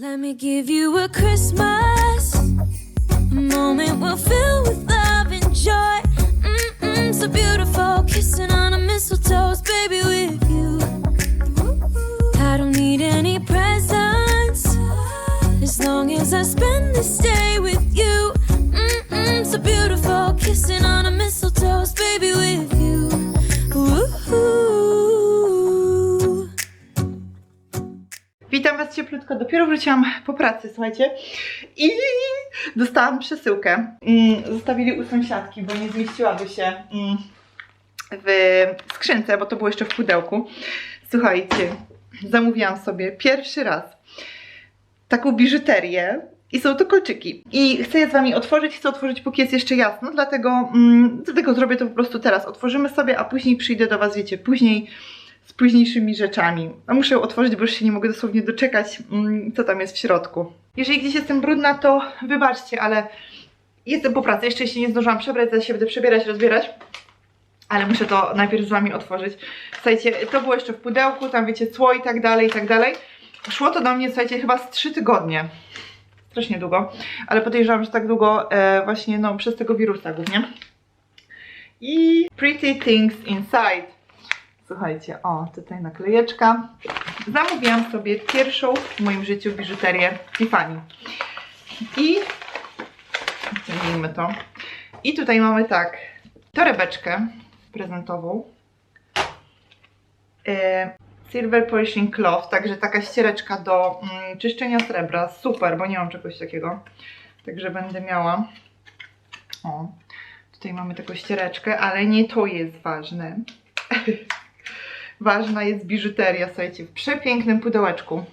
Let me give you a Christmas, a moment we'll fill with love and joy. Mm-mm, so beautiful, kissing on a mistletoe, baby, with you. I don't need any presents as long as I spend this day with you. Mm-mm, so beautiful, kissing on a mistletoe, cieplutko. Dopiero wróciłam po pracy, słuchajcie. I dostałam przesyłkę. Mm, Zostawili u sąsiadki, bo nie zmieściłaby się mm, w skrzynce, bo to było jeszcze w pudełku. Słuchajcie, zamówiłam sobie pierwszy raz taką biżuterię. I są to kolczyki. I chcę je z Wami otworzyć, chcę otworzyć póki jest jeszcze jasno, dlatego, mm, dlatego zrobię to po prostu teraz. Otworzymy sobie, a później przyjdę do Was, wiecie, później późniejszymi rzeczami. A muszę ją otworzyć, bo już się nie mogę dosłownie doczekać, mm, co tam jest w środku. Jeżeli gdzieś jestem brudna, to wybaczcie, ale jestem po pracy, jeszcze się nie zdążyłam przebrać, zaraz się będę przebierać, rozbierać. Ale muszę to najpierw z Wami otworzyć. Słuchajcie, to było jeszcze w pudełku, tam wiecie, cło i tak dalej, i tak dalej. Szło to do mnie, słuchajcie, chyba z 3 tygodnie. Strasznie długo, ale podejrzewam, że tak długo e, właśnie no, przez tego wirusa głównie. I Pretty Things Inside. Słuchajcie, o, tutaj naklejeczka. Zamówiłam sobie pierwszą w moim życiu biżuterię Tiffany. I wyciągnijmy to. I tutaj mamy tak, torebeczkę prezentową. E, Silver Polishing Cloth, także taka ściereczka do mm, czyszczenia srebra. Super, bo nie mam czegoś takiego. Także będę miała. O, tutaj mamy taką ściereczkę, ale nie to jest ważne. Ważna jest biżuteria, słuchajcie, w przepięknym pudełeczku.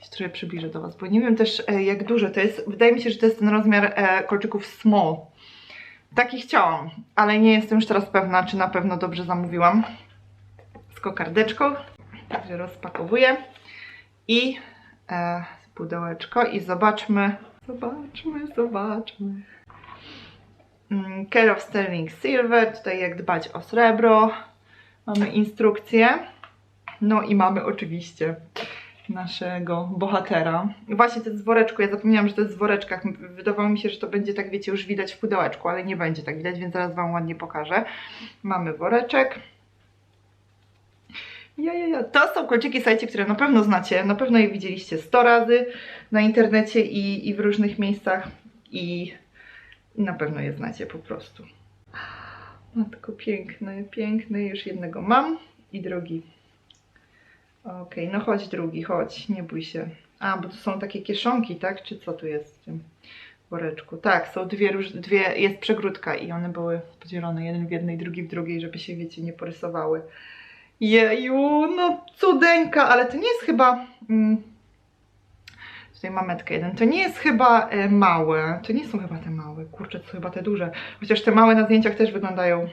Się trochę przybliżę do Was, bo nie wiem też e, jak duże to jest. Wydaje mi się, że to jest ten rozmiar e, kolczyków small. Taki chciałam, ale nie jestem już teraz pewna, czy na pewno dobrze zamówiłam. Z kokardeczką. Także rozpakowuję. I e, pudełeczko i zobaczmy. Zobaczmy, zobaczmy. Mm, Care of Sterling Silver, tutaj jak dbać o srebro. Mamy instrukcję. No i mamy oczywiście naszego bohatera. Właśnie jest z woreczku, ja zapomniałam, że to jest w woreczkach. Wydawało mi się, że to będzie tak, wiecie, już widać w pudełeczku, ale nie będzie tak widać, więc zaraz Wam ładnie pokażę. Mamy woreczek. Ja, ja, ja. To są kolczyki, słuchajcie, które na pewno znacie, na pewno je widzieliście 100 razy na internecie i, i w różnych miejscach i na pewno je znacie po prostu. Matko, piękny, piękny, już jednego mam i drugi. Okej, no chodź drugi, chodź, nie bój się. A, bo to są takie kieszonki, tak? Czy co tu jest w tym woreczku? Tak, są dwie, dwie jest przegródka i one były podzielone, jeden w jednej, drugi w drugiej, żeby się, wiecie, nie porysowały. Jeju, no cudeńka, ale to nie jest chyba... Mm, tutaj mam metkę jeden. To nie jest chyba e, małe. To nie są chyba te małe. Kurczę, to są chyba te duże. Chociaż te małe na zdjęciach też wyglądają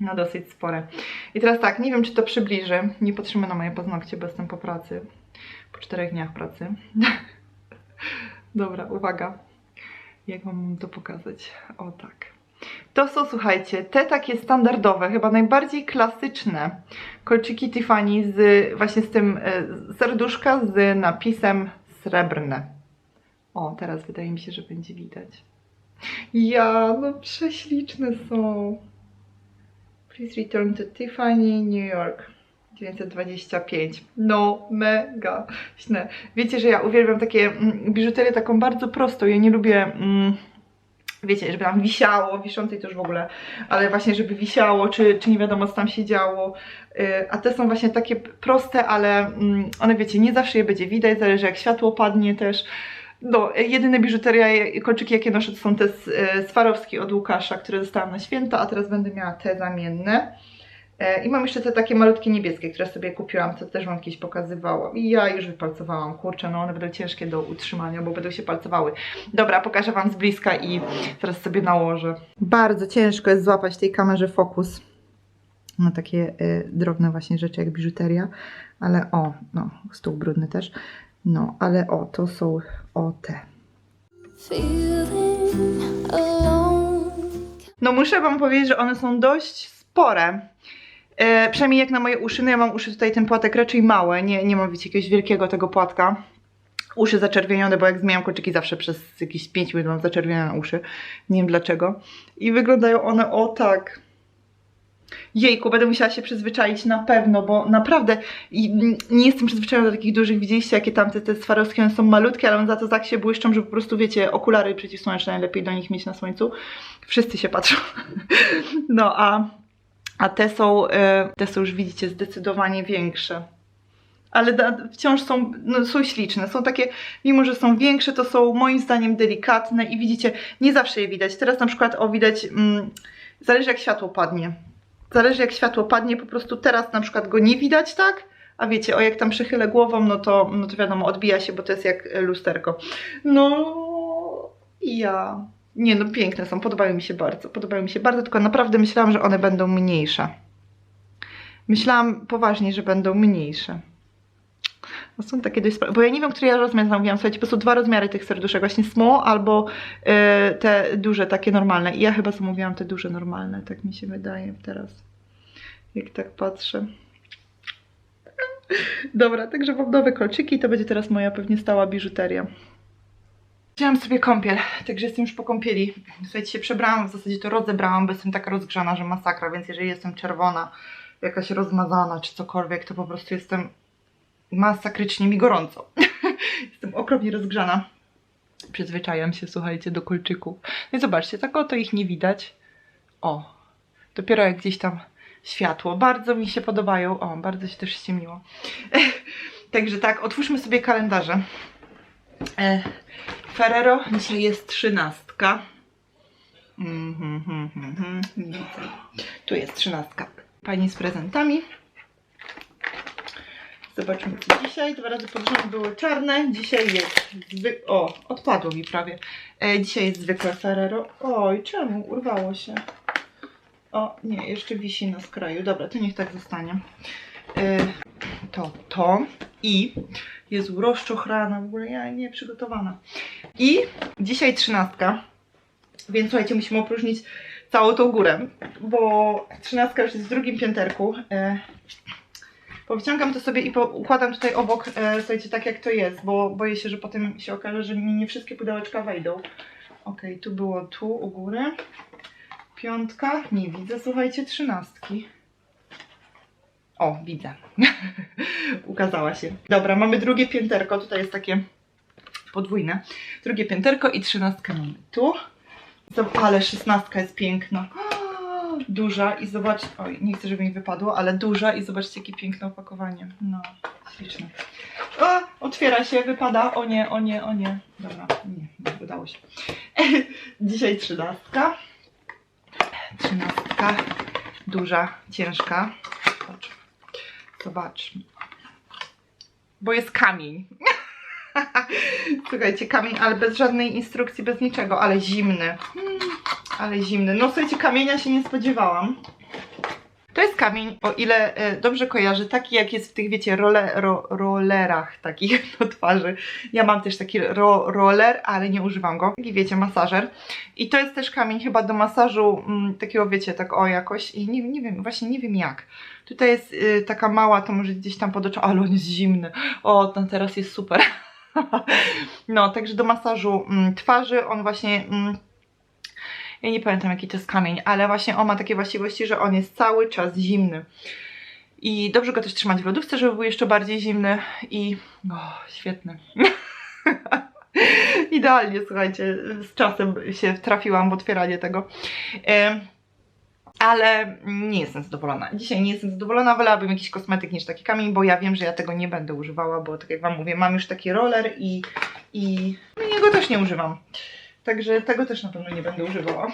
na dosyć spore. I teraz tak, nie wiem czy to przybliży. Nie patrzymy na moje paznokcie, bo jestem po pracy. Po czterech dniach pracy. Dobra, uwaga. Jak wam to pokazać? O tak. To są, słuchajcie, te takie standardowe, chyba najbardziej klasyczne kolczyki Tiffany z właśnie z tym e, serduszka z napisem srebrne. O, teraz wydaje mi się, że będzie widać. Ja, no prześliczne są. Please return to Tiffany, New York. 925. No, mega śne. Wiecie, że ja uwielbiam takie mm, biżuterię taką bardzo prostą. Ja nie lubię, mm, wiecie, żeby tam wisiało, wiszącej to już w ogóle, ale właśnie, żeby wisiało, czy, czy nie wiadomo, co tam się działo. Y, A te są właśnie takie proste, ale mm, one, wiecie, nie zawsze je będzie widać, zależy jak światło padnie też. No, jedyne biżuteria i kolczyki jakie noszę to są te e, Swarowski od Łukasza, które dostałam na święto, a teraz będę miała te zamienne. E, I mam jeszcze te takie malutkie niebieskie, które sobie kupiłam, co też Wam kiedyś pokazywałam. I ja już wypalcowałam, kurczę, no one będą ciężkie do utrzymania, bo będą się palcowały. Dobra, pokażę Wam z bliska i teraz sobie nałożę. Bardzo ciężko jest złapać tej kamerze fokus na takie e, drobne właśnie rzeczy jak biżuteria, ale o, no, stół brudny też. No, ale o, to są o te. No muszę wam powiedzieć, że one są dość spore. E, przynajmniej jak na moje uszy, no ja mam uszy tutaj ten płatek raczej małe, nie, nie mam wiecie jakiegoś wielkiego tego płatka. uszy zaczerwienione, bo jak zmieniam kolczyki zawsze przez jakieś 5 minut mam zaczerwienione uszy. Nie wiem dlaczego. I wyglądają one o tak. Jejku, będę musiała się przyzwyczaić na pewno, bo naprawdę nie jestem przyzwyczajona do takich dużych. Widzieliście, jakie tamte te Swarowskie one są malutkie, ale one za to tak się błyszczą, że po prostu wiecie, okulary przeciwsłoneczne najlepiej do nich mieć na słońcu. Wszyscy się patrzą. No a, a te są, e, te są już widzicie zdecydowanie większe. Ale wciąż są, no, są śliczne. Są takie, mimo że są większe, to są moim zdaniem delikatne i widzicie, nie zawsze je widać. Teraz na przykład o widać, mm, zależy jak światło padnie. Zależy jak światło padnie, po prostu teraz na przykład go nie widać, tak? A wiecie, o jak tam przechylę głową, no to, no to wiadomo, odbija się, bo to jest jak lusterko. No ja. Nie no, piękne są, podobają mi się bardzo, podobają mi się bardzo, tylko naprawdę myślałam, że one będą mniejsze. Myślałam poważnie, że będą mniejsze. No są takie dość bo ja nie wiem, który ja rozmiar zamówiłam. Słuchajcie, po prostu dwa rozmiary tych serduszek, właśnie small albo e, te duże, takie normalne. I ja chyba zamówiłam te duże, normalne, tak mi się wydaje teraz. Jak tak patrzę. Dobra, także mam nowe kolczyki to będzie teraz moja pewnie stała biżuteria. Wzięłam sobie kąpiel, także jestem już po kąpieli. Słuchajcie, się przebrałam, w zasadzie to rozebrałam, bo jestem taka rozgrzana, że masakra, więc jeżeli jestem czerwona, jakaś rozmazana czy cokolwiek, to po prostu jestem masakrycznie mi gorąco. Jestem okropnie rozgrzana. Przyzwyczajam się, słuchajcie, do kolczyków. No i zobaczcie, tak oto ich nie widać. O, dopiero jak gdzieś tam światło. Bardzo mi się podobają. O, bardzo się też ściemniło. Także tak, otwórzmy sobie kalendarze. E, Ferrero, dzisiaj jest trzynastka. Tu jest trzynastka. Pani z prezentami. Zobaczmy co dzisiaj. Dwa razy pod rząd były czarne. Dzisiaj jest zwy... O, odpadło mi prawie. E, dzisiaj jest zwykłe Ferrero. Oj, czemu? Urwało się. O, nie, jeszcze wisi na skraju. Dobra, to niech tak zostanie. E, to, to i jest rozczochrana, w ogóle ja nie przygotowana. I dzisiaj trzynastka, więc słuchajcie, musimy opróżnić całą tą górę, bo trzynastka już jest w drugim pięterku. E, Powyciągam to sobie i układam tutaj obok, e, słuchajcie, tak jak to jest, bo boję się, że potem się okaże, że mi nie wszystkie pudełeczka wejdą. Ok, tu było tu u góry. Piątka, nie widzę, słuchajcie, trzynastki. O, widzę. Ukazała się. Dobra, mamy drugie pięterko, tutaj jest takie podwójne. Drugie pięterko i trzynastkę mamy tu. Ale szesnastka jest piękna. Duża i zobacz, oj, nie chcę, żeby mi wypadło, ale duża i zobaczcie, jakie piękne opakowanie. No, śliczne. O, otwiera się, wypada. O nie, o nie, o nie. Dobra, nie, nie udało się. Dzisiaj trzynastka. Trzynastka. Duża, ciężka. Zobacz. Zobacz. Bo jest kamień. Słuchajcie, kamień, ale bez żadnej instrukcji, bez niczego, ale zimny. Mm, ale zimny. No słuchajcie, kamienia się nie spodziewałam. To jest kamień, o ile e, dobrze kojarzę, taki jak jest w tych, wiecie, role, ro, rollerach takich do twarzy. Ja mam też taki ro, roller, ale nie używam go. Taki, wiecie, masażer. I to jest też kamień chyba do masażu mm, takiego, wiecie, tak o jakoś. I nie, nie wiem, właśnie nie wiem jak. Tutaj jest y, taka mała, to może gdzieś tam pod oczą, ale on jest zimny. O, ten teraz jest super. no, także do masażu mm, twarzy on właśnie... Mm, ja nie pamiętam jaki to jest kamień, ale właśnie on ma takie właściwości, że on jest cały czas zimny. I dobrze go też trzymać w lodówce, żeby był jeszcze bardziej zimny i o, świetny. Idealnie, słuchajcie, z czasem się trafiłam w otwieranie tego. Ale nie jestem zadowolona. Dzisiaj nie jestem zadowolona, wolałabym jakiś kosmetyk niż taki kamień, bo ja wiem, że ja tego nie będę używała, bo tak jak Wam mówię, mam już taki roller i, i no, też nie używam. Także tego też na pewno nie będę używała.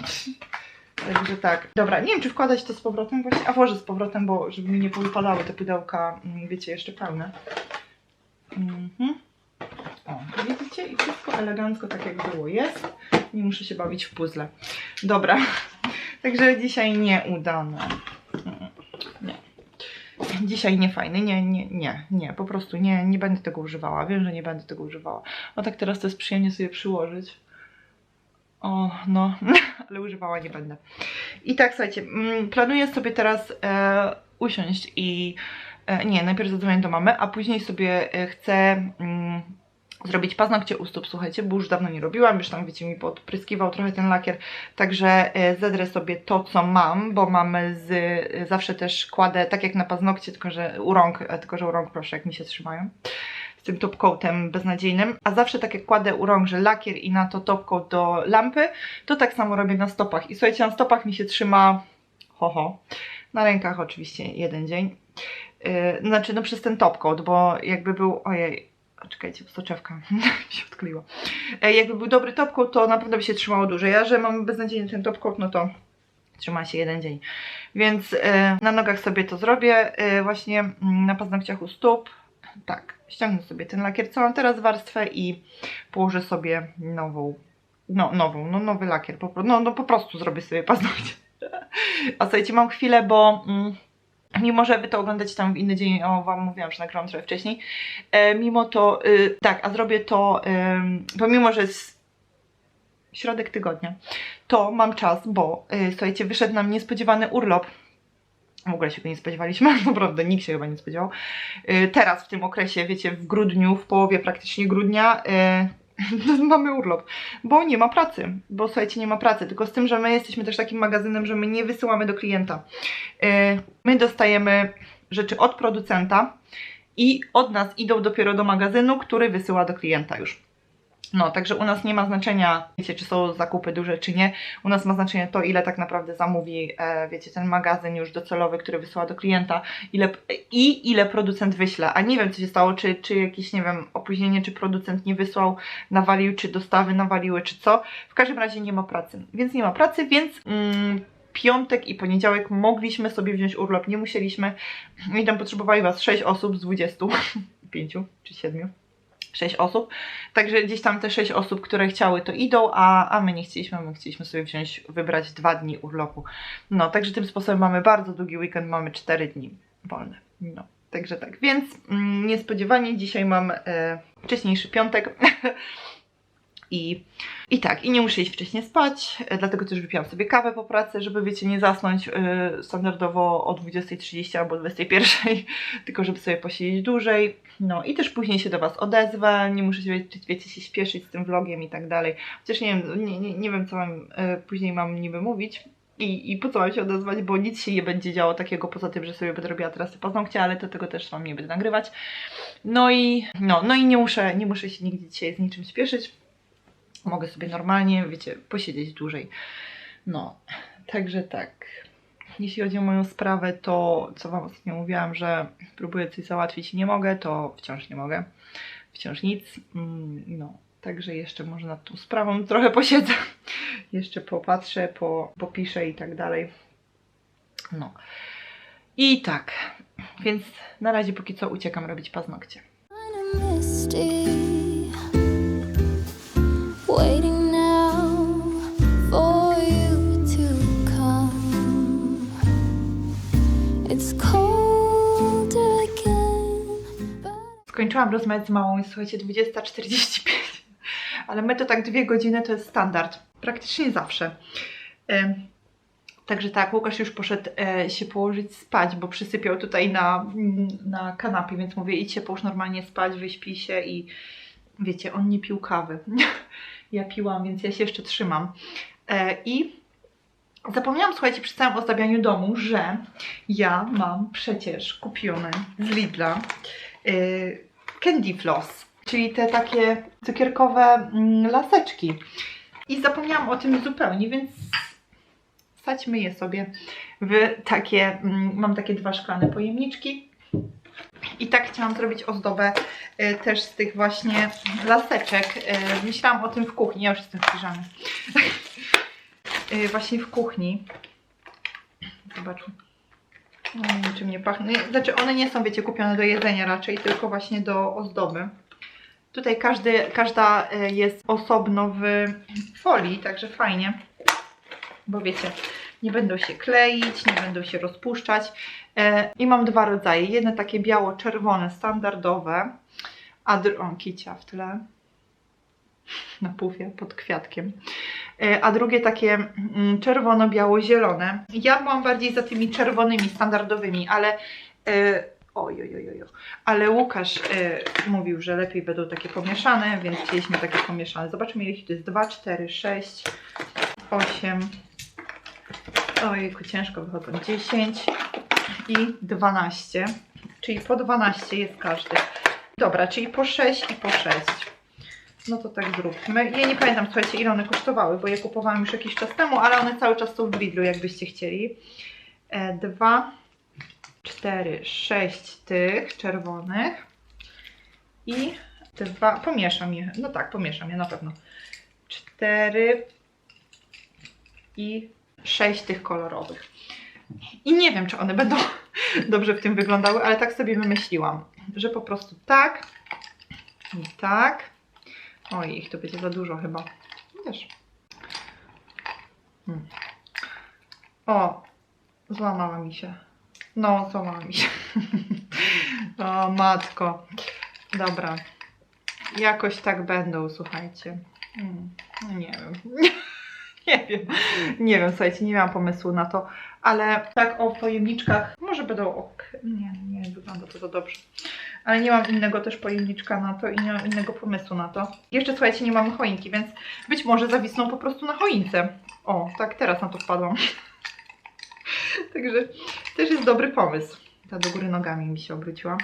Także tak. Dobra, nie wiem czy wkładać to z powrotem właśnie, a włożę z powrotem, bo żeby mi nie powypadały te pudełka, mm, wiecie, jeszcze pełne. Mhm. O, widzicie? I wszystko elegancko tak jak było jest. Nie muszę się bawić w puzzle. Dobra. Także dzisiaj nieudane. Mm, Nie. Dzisiaj nie fajny, nie, nie, nie, nie, po prostu nie, nie będę tego używała. Wiem, że nie będę tego używała. O tak teraz to jest przyjemnie sobie przyłożyć. O, no, ale używała nie będę. I tak, słuchajcie, mm, planuję sobie teraz e, usiąść i e, nie, najpierw zadzwonię do mamy, a później sobie e, chcę mm, zrobić paznokcie u stóp, słuchajcie, bo już dawno nie robiłam, już tam, wiecie, mi podpryskiwał trochę ten lakier, także e, zedrę sobie to, co mam, bo mamy z, zawsze też kładę, tak jak na paznokcie, tylko że u rąk, e, tylko że u rąk, proszę, jak mi się trzymają, tym top coatem beznadziejnym, a zawsze tak jak kładę u rąk, że lakier i na to top coat do lampy, to tak samo robię na stopach. I słuchajcie, na stopach mi się trzyma, ho ho, na rękach oczywiście jeden dzień, Yy, znaczy no przez ten top coat, bo jakby był, ojej, czekajcie, soczewka się odkleiła. E, jakby był dobry top coat, to na pewno by się trzymało dłużej, a że mam beznadziejny ten top coat, no to trzyma się jeden dzień. Więc e, na nogach sobie to zrobię, e, właśnie mm, na paznokciach u stóp, tak, ściągnę sobie ten lakier, co mam teraz warstwę i położę sobie nową, no nową, no nowy lakier, po, no, no po prostu zrobię sobie paznokcie. A słuchajcie, mam chwilę, bo... Mm, Mimo, że wy to oglądacie tam w inny dzień, o wam mówiłam, że nagrałam trochę wcześniej, e, mimo to, y, tak, a zrobię to, ym, pomimo, że jest środek tygodnia, to mam czas, bo y, słuchajcie, wyszedł nam niespodziewany urlop. W ogóle się go nie spodziewaliśmy, naprawdę nikt się chyba nie spodziewał. Y, teraz w tym okresie, wiecie, w grudniu, w połowie praktycznie grudnia, y, mamy urlop, bo nie ma pracy, bo słuchajcie, nie ma pracy, tylko z tym, że my jesteśmy też takim magazynem, że my nie wysyłamy do klienta. Y, My dostajemy rzeczy od producenta i od nas idą dopiero do magazynu, który wysyła do klienta już. No, także u nas nie ma znaczenia, wiecie, czy są zakupy duże, czy nie. U nas ma znaczenie to, ile tak naprawdę zamówi, e, wiecie, ten magazyn już docelowy, który wysyła do klienta ile, i ile producent wyśle. A nie wiem, co się stało, czy, czy jakieś, nie wiem, opóźnienie, czy producent nie wysłał, nawalił, czy dostawy nawaliły, czy co. W każdym razie nie ma pracy. Więc nie ma pracy, więc mm, piątek i poniedziałek mogliśmy sobie wziąć urlop, nie musieliśmy. I tam potrzebowali Was 6 osób z 25 czy 7. 6 osób. Także gdzieś tam te 6 osób, które chciały, to idą, a, a my nie chcieliśmy, my chcieliśmy sobie wziąć, wybrać dwa dni urlopu. No, także tym sposobem mamy bardzo długi weekend, mamy 4 dni wolne. No, także tak. Więc mm, niespodziewanie dzisiaj mam e, wcześniejszy piątek. I, I tak, i nie muszę iść wcześniej spać, e, dlatego też wypiłam sobie kawę po pracy, żeby wiecie, nie zasnąć y, standardowo o 20.30 albo 21.00, tylko żeby sobie posiedzieć dłużej. No i też później się do Was odezwę, nie muszę się, wiecie, się śpieszyć z tym vlogiem i tak dalej. Chociaż nie wiem, nie, nie, nie wiem co mam, y, później mam niby mówić. I, I po co mam się odezwać, bo nic się nie będzie działo takiego poza tym, że sobie będę robiła teraz te paznokcie, ale do tego też Wam nie będę nagrywać. No i, no, no i nie muszę, nie muszę się nigdzie dzisiaj z niczym śpieszyć mogę sobie normalnie, wiecie, posiedzieć dłużej. No, także tak. Jeśli chodzi o moją sprawę, to co Wam ostatnio mówiłam, że próbuję coś załatwić i nie mogę, to wciąż nie mogę. Wciąż nic. Mm, No, także jeszcze może nad tą sprawą trochę posiedzę. Jeszcze popatrzę, po, popiszę i tak dalej. No. I tak. Więc na razie póki co uciekam robić paznokcie. Skończyłam rozmawiać z mamą, jest słuchajcie 20.45, ale my to tak dwie godziny to jest standard, praktycznie zawsze. Także tak, Łukasz już poszedł e, się położyć spać, bo przysypiał tutaj na, mm, na kanapie, więc mówię idź się połóż normalnie spać, wyśpij się i wiecie, on nie pił kawy. ja piłam, więc ja się jeszcze trzymam. E, I zapomniałam, słuchajcie, przy całym ozdabianiu domu, że ja mam przecież kupione z Lidla y, Candy Floss, czyli te takie cukierkowe mm, laseczki. I zapomniałam o tym zupełnie, więc wsadźmy je sobie w takie, mm, mam takie dwa szklane pojemniczki. I tak chciałam zrobić ozdobę y, też z tych właśnie laseczek. Y, myślałam o tym w kuchni, ja już jestem w piżamie. Y, właśnie w kuchni. Zobacz. No, niczym nie pachnie. Nie, Znaczy one nie są, wiecie, kupione do jedzenia raczej, tylko właśnie do ozdoby. Tutaj każdy, każda e, jest osobno w folii, także fajnie. Bo wiecie, nie będą się kleić, nie będą się rozpuszczać. E, I mam dwa rodzaje. Jedne takie biało-czerwone, standardowe, a dru- o, kicia w tle na pufie pod kwiatkiem. E, A drugie takie mm, czerwono-biało-zielone. Ja byłam bardziej za tymi czerwonymi, standardowymi, ale e, Oj, oj, oj, oj. Ale Łukasz mówił, że lepiej będą takie pomieszane, więc chcieliśmy takie pomieszane. Zobaczmy, ile ich tu jest. 2, 4, 6, 8. Ojejku, ciężko wychodzą. 10 i 12. Czyli po 12 jest każdy. Dobra, czyli po 6 i po 6. No to tak zróbmy. Ja nie pamiętam, słuchajcie, ile one kosztowały, bo je kupowałam już jakiś czas temu, ale one cały czas są w Lidlu, jakbyście chcieli. E, dwa, cztery, sześć tych czerwonych i dwa, pomieszam je, no tak, pomieszam je na pewno. Cztery i sześć tych kolorowych. I nie wiem, czy one będą dobrze w tym wyglądały, ale tak sobie wymyśliłam, że po prostu tak i tak. Oj, ich to będzie za dużo chyba. Wiesz. Hmm. O, złamała mi się. No, złamała mi się. o, matko. Dobra. Jakoś tak będą, słuchajcie. Hmm. No nie wiem. nie wiem. Nie wiem, słuchajcie, nie miałam pomysłu na to, ale tak o pojemniczkach może będą ok. Nie, nie wygląda to za dobrze. Ale nie mam innego też pojemniczka na to i nie mam innego pomysłu na to. Jeszcze słuchajcie, nie mamy choinki, więc być może zawisną po prostu na choince. O, tak teraz na to wpadłam. Także też jest dobry pomysł. Ta do góry nogami mi się obróciła.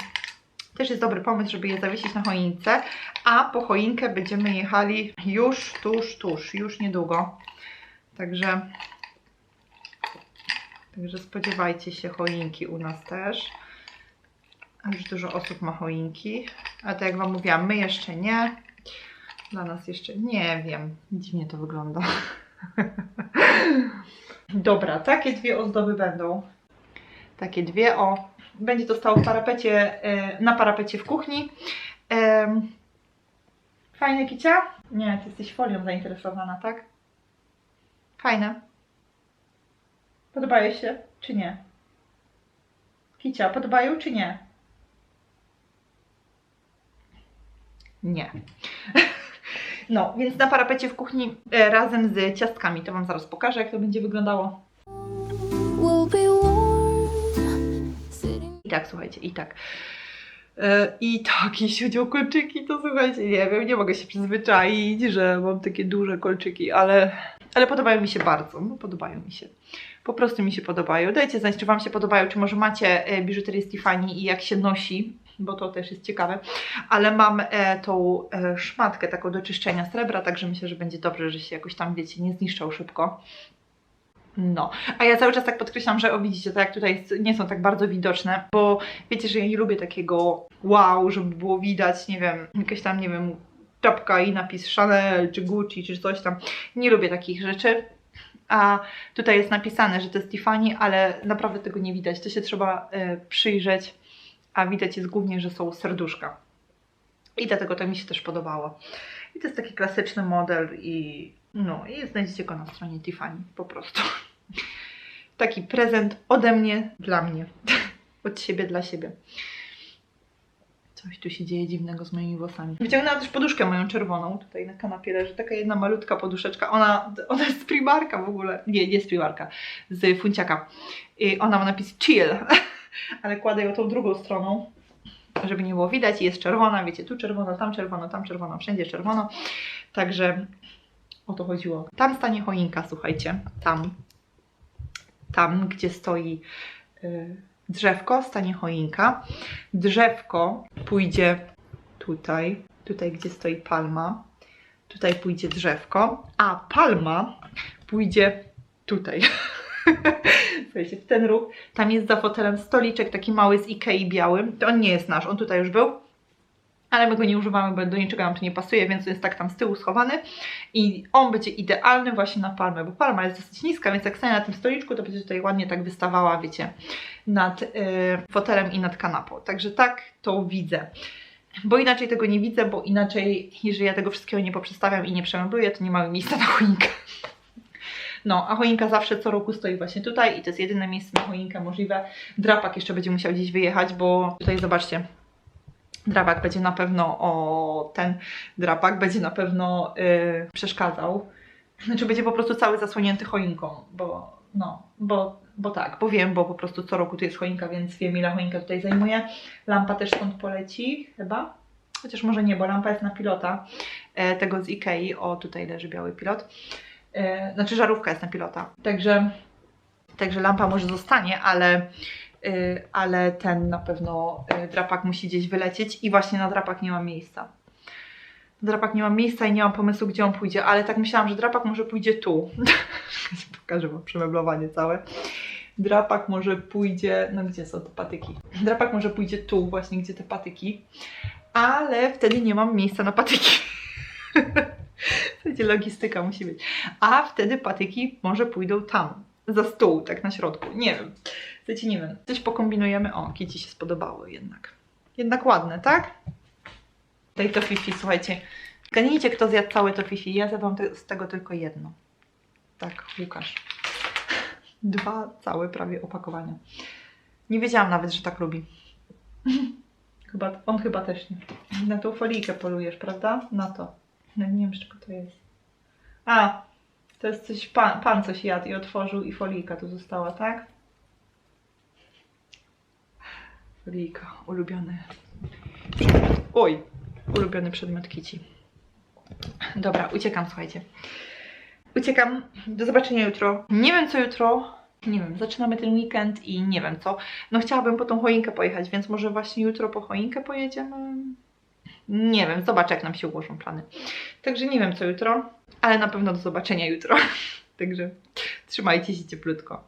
Też jest dobry pomysł, żeby je zawiesić na choince, a po choinkę będziemy jechali już tuż, tuż, już niedługo. Także, także spodziewajcie się choinki u nas też. Już dużo osób ma choinki. A tak jak Wam mówiłam, my jeszcze nie. Dla nas jeszcze nie wiem. Dziwnie to wygląda. Dobra, takie dwie ozdoby będą. Takie dwie, o. Będzie to stało w parapecie, e, na parapecie w kuchni. Fajne kicia? Nie, ty jesteś folią zainteresowana, tak? Fajne. Podobają się, czy nie? Kicia, podobają, czy nie? Nie. No, więc na parapecie w kuchni e, razem z ciastkami. To Wam zaraz pokażę, jak to będzie wyglądało. I tak, słuchajcie, i tak. E, I tak, jeśli chodzi o kolczyki, to słuchajcie, nie wiem, nie mogę się przyzwyczaić, że mam takie duże kolczyki, ale, ale podobają mi się bardzo. No, podobają mi się. Po prostu mi się podobają. Dajcie znać, czy Wam się podobają, czy może macie e, biżuterię z Tiffany i jak się nosi, bo to też jest ciekawe. Ale mam e, tą e, szmatkę taką do czyszczenia srebra, także myślę, że będzie dobrze, że się jakoś tam, wiecie, nie zniszczą szybko. No, a ja cały czas tak podkreślam, że o widzicie, tak jak tutaj jest, nie są tak bardzo widoczne, bo wiecie, że ja nie lubię takiego wow, żeby było widać, nie wiem, jakaś tam, nie wiem, czapka i napis Chanel, czy Gucci, czy coś tam. Nie lubię takich rzeczy. A tutaj jest napisane, że to jest Tiffany, ale naprawdę tego nie widać. To się trzeba e, przyjrzeć, a widać jest głównie, że są serduszka. I dlatego to mi się też podobało. I to jest taki klasyczny model i no, i znajdziecie go na stronie Tiffany po prostu. Taki prezent ode mnie dla mnie. Od siebie dla siebie. Coś tu się dzieje dziwnego z moimi włosami. Wyciągnęłam też poduszkę moją czerwoną. Tutaj na kanapie leży taka jedna malutka poduszeczka. Ona, ona jest z Primarka w ogóle. Nie, nie z Primarka. Z Funciaka. I ona ma napis chill. Ale kładę ją tą drugą stroną, żeby nie było widać. Jest czerwona, wiecie, tu czerwono, tam czerwono, tam czerwono, wszędzie czerwono. Także o to chodziło. Tam stanie choinka, słuchajcie. Tam. Tam, gdzie stoi y, drzewko, stanie choinka. Drzewko pójdzie tutaj, tutaj, gdzie stoi palma. Tutaj pójdzie drzewko, a palma pójdzie tutaj. Słuchajcie, w ten ruch. Tam jest za fotelem stoliczek taki mały z Ikei białym. To on nie jest nasz, on tutaj już był. Ale my go nie używamy, bo do niczego nam to nie pasuje, więc jest tak tam z tyłu schowany. I on będzie idealny właśnie na palmę, bo palma jest dosyć niska, więc jak stanie na tym stoliczku, to będzie tutaj ładnie tak wystawała, wiecie, nad y, fotelem i nad kanapą. Także tak to widzę. Bo inaczej tego nie widzę, bo inaczej, jeżeli ja tego wszystkiego nie poprzestawiam i nie przemebluję, to nie mamy miejsca na choinkę. No, a choinka zawsze co roku stoi właśnie tutaj i to jest jedyne miejsce na choinkę możliwe. Drapak jeszcze będzie musiał gdzieś wyjechać, bo tutaj zobaczcie, drapak będzie na pewno, o ten drapak będzie na pewno y, przeszkadzał. Znaczy będzie po prostu cały zasłonięty choinką, bo no, bo bo tak, bo wiem, bo po prostu co roku tu jest choinka, więc wiem ile choinka tutaj zajmuje. Lampa też stąd poleci, chyba. Chociaż może nie, bo lampa jest na pilota e, tego z Ikei. O, tutaj leży biały pilot. E, znaczy żarówka jest na pilota. Także, także lampa może zostanie, ale, ale ten na pewno y, drapak musi gdzieś wylecieć i właśnie na drapak nie ma miejsca. Drapak nie ma miejsca i nie mam pomysłu, gdzie on pójdzie, ale tak myślałam, że drapak może pójdzie tu. Pokażę wam przemeblowanie całe. Drapak może pójdzie, no gdzie są te patyki? Drapak może pójdzie tu, właśnie gdzie te patyki, ale wtedy nie mam miejsca na patyki. Słuchajcie, logistyka musi być. A wtedy patyki może pójdą tam, za stół, tak na środku. Nie wiem. Wiem. Coś pokombinujemy. O, Kici się spodobało jednak. Jednak ładne, tak? Tej to fifi, słuchajcie. Zgadnijcie, kto zjadł całe to fifi. Ja zjadłam te, z tego tylko jedno. Tak, Łukasz. Dwa całe prawie opakowania. Nie wiedziałam nawet, że tak lubi. Chyba, on chyba też nie. Na tą folijkę polujesz, prawda? Na to. No nie wiem, z czego to jest. A, to jest coś, pan, pan coś jadł i otworzył i folijka tu została, tak? Folijka, ulubiony przedmiot. Oj, ulubiony przedmiot kici. Dobra, uciekam, słuchajcie. Uciekam. Do zobaczenia jutro. Nie wiem co jutro. Nie wiem, zaczynamy ten weekend i nie wiem co. No chciałabym po tą choinkę pojechać, więc może właśnie jutro po choinkę pojedziemy. Nie wiem, zobaczę jak nam się ułożą plany. Także nie wiem co jutro, ale na pewno do zobaczenia jutro. Także trzymajcie się cieplutko.